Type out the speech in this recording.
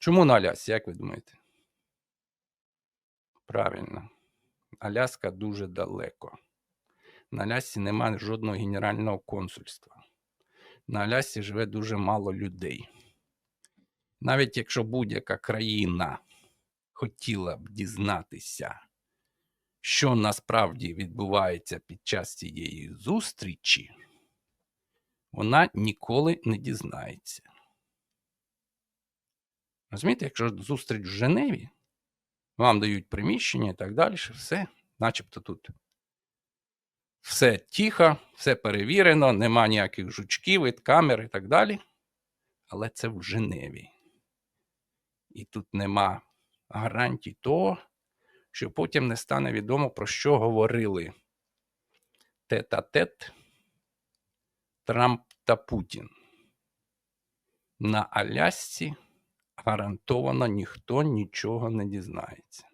Чому на Алясці, як ви думаєте? Правильно. Аляска дуже далеко. На Алясці немає жодного генерального консульства. На Алясці живе дуже мало людей. Навіть якщо будь-яка країна хотіла б дізнатися, що насправді відбувається під час цієї зустрічі, вона ніколи не дізнається. Розумієте, якщо зустріч в Женеві, вам дають приміщення і так далі, все, начебто тут все тихо, все перевірено, нема ніяких жучків, камер і так далі. Але це в Женеві. І тут нема гарантій того, що потім не стане відомо, про що говорили тет-а-тет Трамп та Путін. На Алясці гарантовано ніхто нічого не дізнається.